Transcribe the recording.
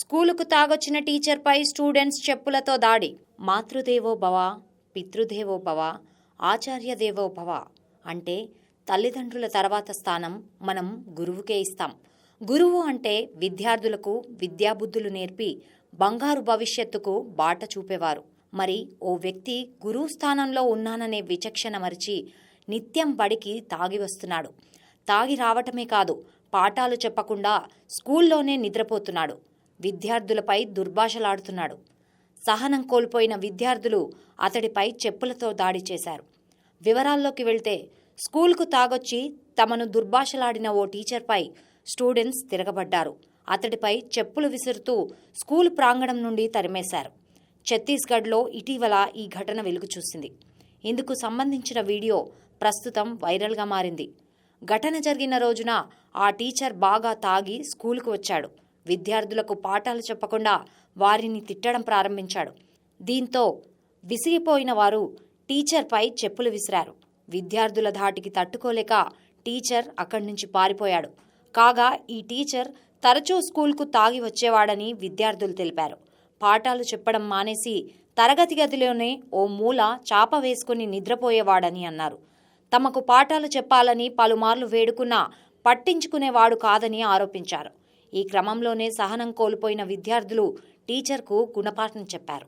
స్కూలుకు తాగొచ్చిన టీచర్పై స్టూడెంట్స్ చెప్పులతో దాడి. మాతృదేవో భవ పితృదేవో భవ ఆచార్య దేవో భవ అంటే తల్లిదండ్రుల తర్వాత స్థానం మనం గురువుకే ఇస్తాం. గురువు అంటే విద్యార్థులకు విద్యాబుద్ధులు నేర్పి బంగారు భవిష్యత్తుకు బాట చూపేవారు. మరి ఓ వ్యక్తి గురువు స్థానంలో ఉన్నాననే విచక్షణ మరిచి నిత్యం బడికి తాగి వస్తున్నాడు. తాగి రావటమే కాదు పాఠాలు చెప్పకుండా స్కూల్లోనే నిద్రపోతున్నాడు. విద్యార్థులపై దుర్భాషలాడుతున్నాడు. సహనం కోల్పోయిన విద్యార్థులు అతడిపై చెప్పులతో దాడి చేశారు. వివరాల్లోకి వెళ్తే స్కూల్కు తాగొచ్చి తమను దుర్భాషలాడిన ఓ టీచర్పై స్టూడెంట్స్ తిరగబడ్డారు. అతడిపై చెప్పులు విసురుతూ స్కూల్ ప్రాంగణం నుండి తరిమేశారు. ఛత్తీస్గఢ్లో ఇటీవల ఈ ఘటన వెలుగు చూసింది. ఇందుకు సంబంధించిన వీడియో ప్రస్తుతం వైరల్గా మారింది. ఘటన జరిగిన రోజున ఆ టీచర్ బాగా తాగి స్కూలుకు వచ్చాడు. విద్యార్థులకు పాఠాలు చెప్పకుండా వారిని తిట్టడం ప్రారంభించాడు. దీంతో విసిగిపోయిన వారు టీచర్పై చెప్పులు విసిరారు. విద్యార్థుల ధాటికి తట్టుకోలేక టీచర్ అక్కడి నుంచి పారిపోయాడు. కాగా ఈ టీచర్ తరచూ స్కూల్కు తాగి వచ్చేవాడని విద్యార్థులు తెలిపారు. పాఠాలు చెప్పడం మానేసి తరగతి గదిలోనే ఓ మూల చాప వేసుకుని నిద్రపోయేవాడని అన్నారు. తమకు పాఠాలు చెప్పాలని పలుమార్లు వేడుకున్నా పట్టించుకునేవాడు కాదని ఆరోపించారు. ఈ క్రమంలోనే సహనం కోల్పోయిన విద్యార్థులు టీచర్కు గుణపాఠం చెప్పారు.